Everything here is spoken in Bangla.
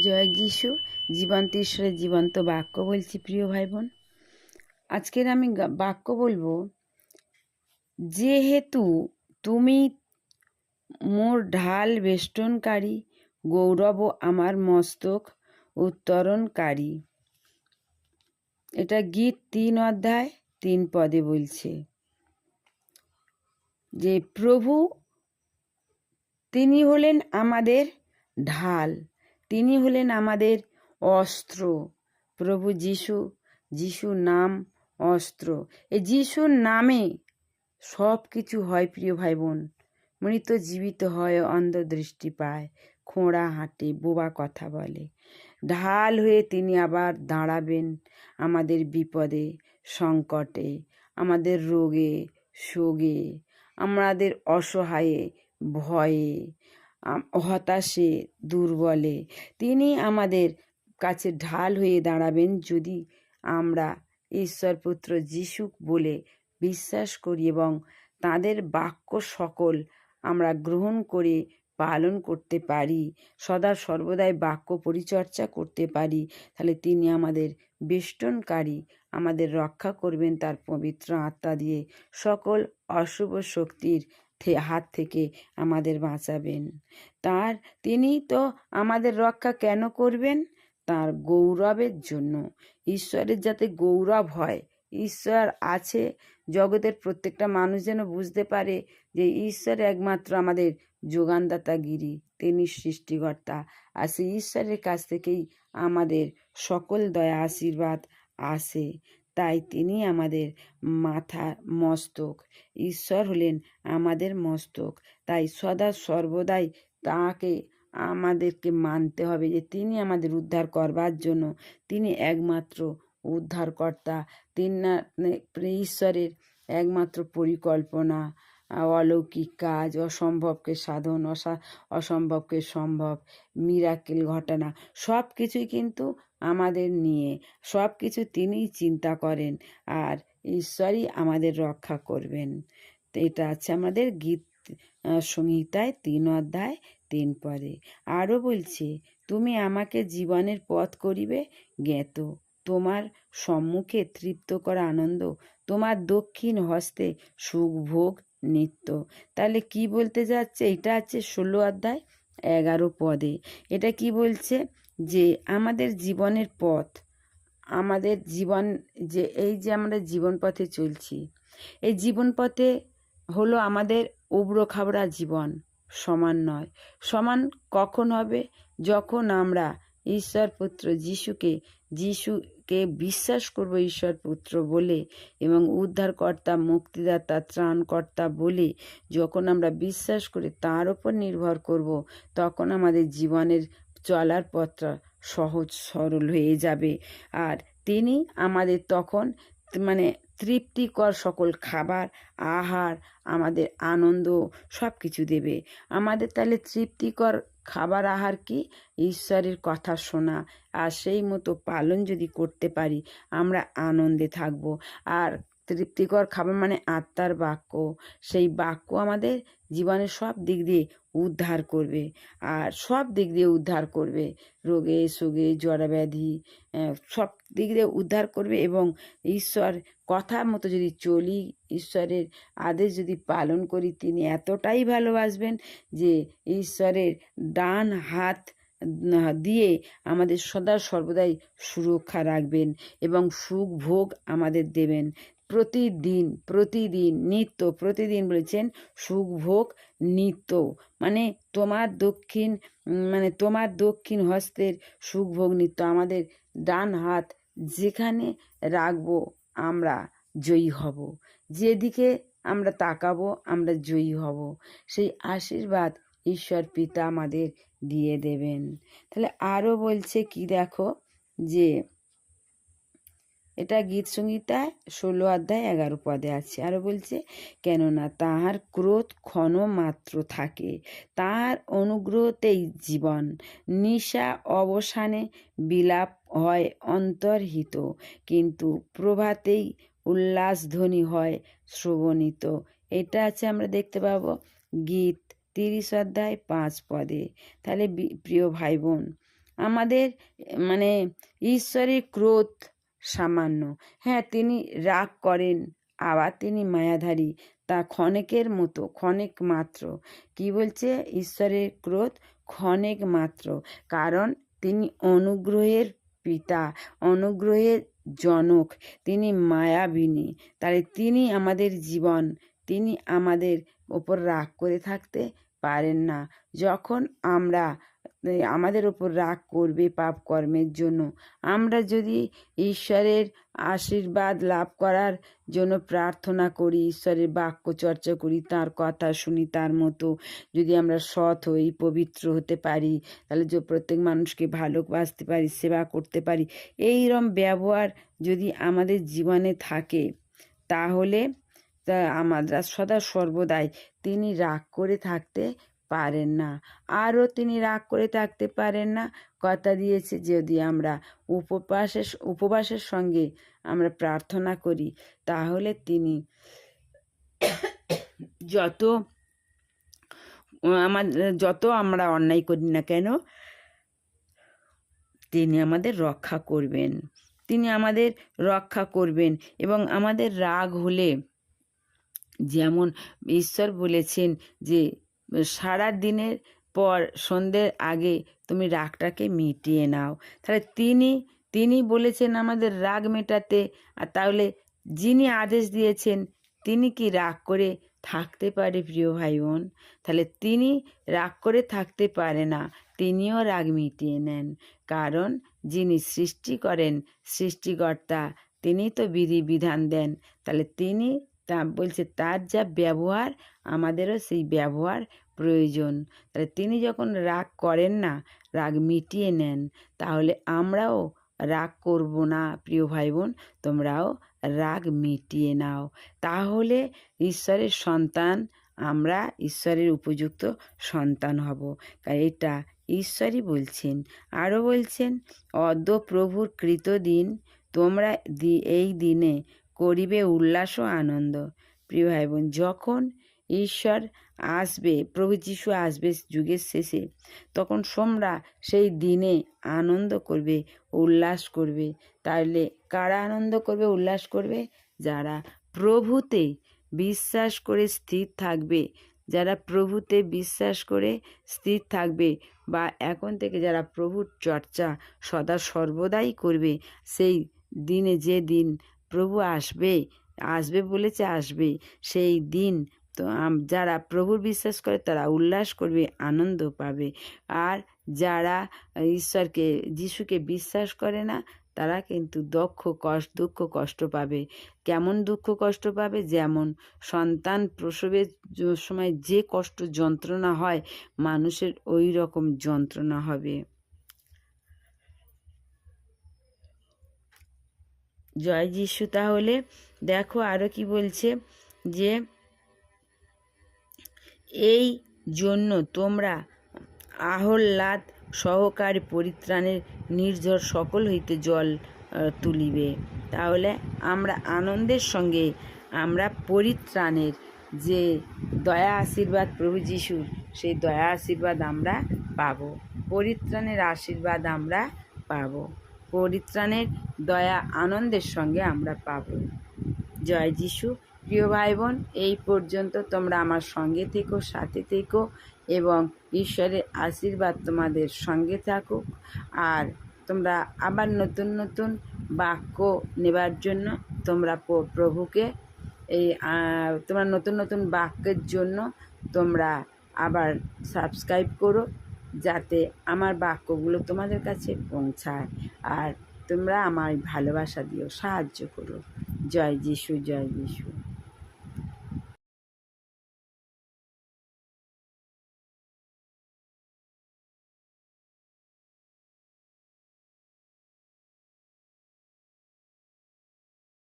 জয় যিশু জীবন্ত ঈশ্বরের জীবন্ত বাক্য বলছি প্রিয় ভাই বোন আজকের আমি বাক্য বলব, যেহেতু তুমি মোর ঢাল বেষ্টনকারী, গৌরব আমার মস্তক উত্তরণকারী। এটা গীত তিন অধ্যায়, তিন পদে বলছে যে, প্রভু, তিনি হলেন আমাদের ঢাল। তিনি হলেন আমাদের অস্ত্র। প্রভু যিশু যিশু নাম অস্ত্র। এই যিশুর নামে সব কিছু হয়, প্রিয় ভাই বোন মৃত জীবিত হয় অন্ধ দৃষ্টি পায়, খোঁড়া হাঁটে, বোবা কথা বলে। ঢাল হয়ে তিনি আবার দাঁড়াবেন আমাদের বিপদে, সংকটে, আমাদের রোগে, শোগে, আমাদের অসহায়ে ভয়ে। হতাশে, দুর্বলে। তিনি আমাদের কাছে ঢাল হয়ে দাঁড়াবেন যদি আমরা ঈশ্বর পুত্র যিশু বলে বিশ্বাস করি এবং তাদের বাক্য সকল আমরা গ্রহণ করে পালন করতে পারি, সদা সর্বদাই বাক্য পরিচর্যা করতে পারি, তাহলে তিনি আমাদের বেষ্টনকারী, আমাদের রক্ষা করবেন তার পবিত্র আত্মা দিয়ে। সকল অশুভ শক্তির হাত থেকে আমাদের বাঁচাবেন। তার, তিনি তো আমাদের রক্ষা কেন করবেন? তার গৌরবের জন্য। ঈশ্বরের যাতে গৌরব হয়, ঈশ্বর আছে, জগতের প্রত্যেকটা মানুষ যেন বুঝতে পারে যে ঈশ্বর একমাত্র আমাদের যোগানদাতাগিরি, তিনি সৃষ্টিকর্তা। আর সেই ঈশ্বরের কাছ থেকেই আমাদের সকল দয়া, আশীর্বাদ আসে। তাই তিনি আমাদের মাথা মস্তক। ঈশ্বর হলেন আমাদের মস্তক। তাই সদা সর্বদাই তাকে, আমাদেরকে মানতে হবে যে তিনি আমাদের উদ্ধার করবার জন্য তিনি একমাত্র উদ্ধারকর্তা। তিনি ঈশ্বরের একমাত্র পরিকল্পনা। অলৌকিক কাজ, অসম্ভবকে সাধন, অসা, অসম্ভবকে সম্ভব মিরাকেল ঘটনা সব কিছুই কিন্তু আমাদের নিয়ে সব কিছু তিনিই চিন্তা করেন আর ঈশ্বরই আমাদের রক্ষা করবেন। এটা আছে আমাদের গীত সংহিতায় তিন অধ্যায়, তিন পরে আরও বলছে, তুমি আমাকে জীবনের পথ করিবে জ্ঞাত, তোমার সম্মুখে তৃপ্ত করা আনন্দ, তোমার দক্ষিণ হস্তে সুখ ভোগ নিত্য। তাহলে কি বলতে যাচ্ছে? এটা আছে ষোলো অধ্যায়, এগারো পদে। এটা কি বলছে? যে আমাদের জীবনের পথ, আমাদের জীবন যে, এই যে আমরা জীবন পথে চলছি, এই জীবন পথে হলো আমাদের উবড়ো খাবড়া জীবন, সমান নয়। সমান কখন হবে? যখন আমরা ঈশ্বর পুত্র যিশুকে যিশুকে বিশ্বাস করব ঈশ্বর পুত্র বলে এবং উদ্ধারকর্তা, মুক্তিদাতা, ত্রাণকর্তা বলে যখন আমরা বিশ্বাস করে তার ওপর নির্ভর করব, তখন আমাদের জীবনের চলার পথটা সহজ, সরল হয়ে যাবে। আর তিনি আমাদের তখন মানে তৃপ্তিকর সকল খাবার, আহার, আমাদের আনন্দ সব কিছু দেবে। আমাদের তাহলে তৃপ্তিকর খাবার আহার কি? ঈশ্বরের কথা শোনা। আর সেই মতো পালন যদি করতে পারি, আমরা আনন্দে থাকব। আর তৃপ্তিকর খাবার মানে আত্মার বাক্য। সেই বাক্য আমাদের জীবনের সব দিক দিয়ে উদ্ধার করবে আর সব দিক দিয়ে উদ্ধার করবে। রোগে সোগে জড়ব্যাধি আহ, সব দিক দিয়ে উদ্ধার করবে এবং ঈশ্বর কথা মতো যদি চলি ঈশ্বরের আদেশ যদি পালন করি তিনি এতটাই ভালোবাসবেন যে ঈশ্বরের ডান হাত দিয়ে আমাদের সদা সর্বদাই সুরক্ষা রাখবেন এবং সুখ ভোগ আমাদের দেবেন। প্রতিদিন প্রতিদিন নিত্য, প্রতিদিন বলেছেন সুখ ভোগ নিত্য। মানে তোমার দক্ষিণ মানে তোমার দক্ষিণ হস্তের সুখ ভোগ নিত্য। আমাদের ডান হাত যেখানে রাখব আমরা জয়ী হব। যেদিকে আমরা তাকাবো আমরা জয়ী হব। সেই আশীর্বাদ ঈশ্বর পিতা আমাদের দিয়ে দেবেন। তাহলে আরও বলছে কি দেখো যে এটা গীত সংহিতায় ষোলো অধ্যায় এগারো পদে আছে। আরও বলছে, কেননা তাহার ক্রোধ ক্ষণ মাত্র থাকে, তাহার অনুগ্রহতেই জীবন। নিশা অবসানে বিলাপ হয় অন্তর্হিত, কিন্তু প্রভাতেই উল্লাস উল্লাসধ্বনি হয় শ্রবণিত। এটা আছে আমরা দেখতে পাবো গীত তিরিশ অধ্যায় পাঁচ পদে। তাহলে প্রিয় ভাই বোন, আমাদের মানে ঈশ্বরের ক্রোধ সামান্য। হ্যাঁ তিনি রাগ করেন, আবার তিনি মায়াধারী। তা ক্ষণেকের মতো, ক্ষণেক মাত্র। কি বলছে? ঈশ্বরের ক্রোধ ক্ষণেক মাত্র। কারণ তিনি অনুগ্রহের পিতা, অনুগ্রহের জনক। তিনি মায়াবিনী। তাই তিনি আমাদের জীবন, তিনি আমাদের ওপর রাগ করে থাকতে পারেন না। যখন আমরা আমাদের ওপর রাগ করবে পাপ কর্মের জন্য। আমরা যদি ঈশ্বরের আশীর্বাদ লাভ করার জন্য প্রার্থনা করি, ঈশ্বরের বাক্য চর্চা করি, তার কথা শুনি, তার মতো যদি আমরা সৎ হই, পবিত্র হতে পারি, তাহলে যে প্রত্যেক মানুষকে ভালোবাসতে পারি, সেবা করতে পারি এইরকম ব্যবহার যদি আমাদের জীবনে থাকে, তাহলে আমরা সদা সর্বদাই। তিনি রাগ করে থাকতে পারেন না। আরও তিনি রাগ করে থাকতে পারেন না। কথা দিয়েছে যদি আমরা উপবাসের উপবাসের সঙ্গে আমরা প্রার্থনা করি, তাহলে তিনি যত আমাদের যত আমরা অন্যায় করি না কেন, তিনি আমাদের রক্ষা করবেন। তিনি আমাদের রক্ষা করবেন এবং আমাদের রাগ হলে যেমন ঈশ্বর বলেছেন যে সারা দিনের পর সন্ধ্যের আগে তুমি রাগটাকে মিটিয়ে নাও। তাহলে তিনি তিনি বলেছেন আমাদের রাগ মেটাতে, আর তাহলে যিনি আদেশ দিয়েছেন, তিনি কি রাগ করে থাকতে পারে প্রিয় ভাই বোন তাহলে তিনি রাগ করে থাকতে পারে না, তিনিও রাগ মিটিয়ে নেন। কারণ যিনি সৃষ্টি করেন, সৃষ্টিকর্তা, তিনি তো বিধি বিধান দেন। তাহলে তিনি তা বলছে, তার যা ব্যবহার, আমাদেরও সেই ব্যবহার প্রয়োজন। তাহলে তিনি যখন রাগ করেন না, রাগ মিটিয়ে নেন, তাহলে আমরাও রাগ করব না, প্রিয় ভাই বোন তোমরাও রাগ মিটিয়ে নাও। তাহলে ঈশ্বরের সন্তান, আমরা ঈশ্বরের উপযুক্ত সন্তান হব। এটা ঈশ্বরই বলছেন। আরও বলছেন, অদ্য প্রভুর কৃত দিন, তোমরা এই দিনে করিবে উল্লাস ও আনন্দ। প্রিয় ভাই বোন যখন ঈশ্বর আসবে, প্রভু যিশু আসবে যুগের শেষে, তখন সোমরা সেই দিনে আনন্দ করবে, উল্লাস করবে। তাহলে কারা আনন্দ করবে, উল্লাস করবে? যারা প্রভুতে বিশ্বাস করে স্থির থাকবে, যারা প্রভুতে বিশ্বাস করে স্থির থাকবে বা এখন থেকে যারা প্রভুর চর্চা সদা সর্বদাই করবে, সেই দিনে যে দিন প্রভু আসবে আসবে বলেছে আসবে সেই দিন তো যারা প্রভুর বিশ্বাস করে তারা উল্লাস করবে, আনন্দ পাবে। আর যারা ঈশ্বরকে, যিশুকে বিশ্বাস করে না, তারা কিন্তু দক্ষ কষ্ট দুঃখ কষ্ট পাবে। কেমন দুঃখ কষ্ট পাবে? যেমন সন্তান প্রসবের সময় যে কষ্ট যন্ত্রণা হয়, মানুষের ওই রকম যন্ত্রণা হবে। জয় যিশু তাহলে। দেখো আরও কি বলছে যে, এই জন্য তোমরা আহ্লাদ সহকারে পরিত্রাণের নির্ঝর সকল হইতে জল তুলিবে। তাহলে আমরা আনন্দের সঙ্গে আমরা পরিত্রাণের যে দয়া আশীর্বাদ প্রভু যিশুর সেই দয়া আশীর্বাদ আমরা পাবো। পরিত্রাণের আশীর্বাদ আমরা পাবো। পরিত্রাণের দয়া আনন্দের সঙ্গে আমরা পাবো। জয় যিশু। প্রিয় ভাই বোন এই পর্যন্ত তোমরা আমার সঙ্গে থেকো, সাথে থেকো এবং ঈশ্বরের আশীর্বাদ তোমাদের সঙ্গে থাকুক। আর তোমরা আবার নতুন নতুন বাক্য নেবার জন্য তোমরা প্রভুকে এই তোমরা নতুন নতুন বাক্যের জন্য তোমরা আবার সাবস্ক্রাইব করো। যাতে আমার বাক্যগুলো তোমাদের কাছে পৌঁছায়। আর তোমরা আমার ভালোবাসা দিও, সাহায্য করো। জয় যিশু জয় যিশু।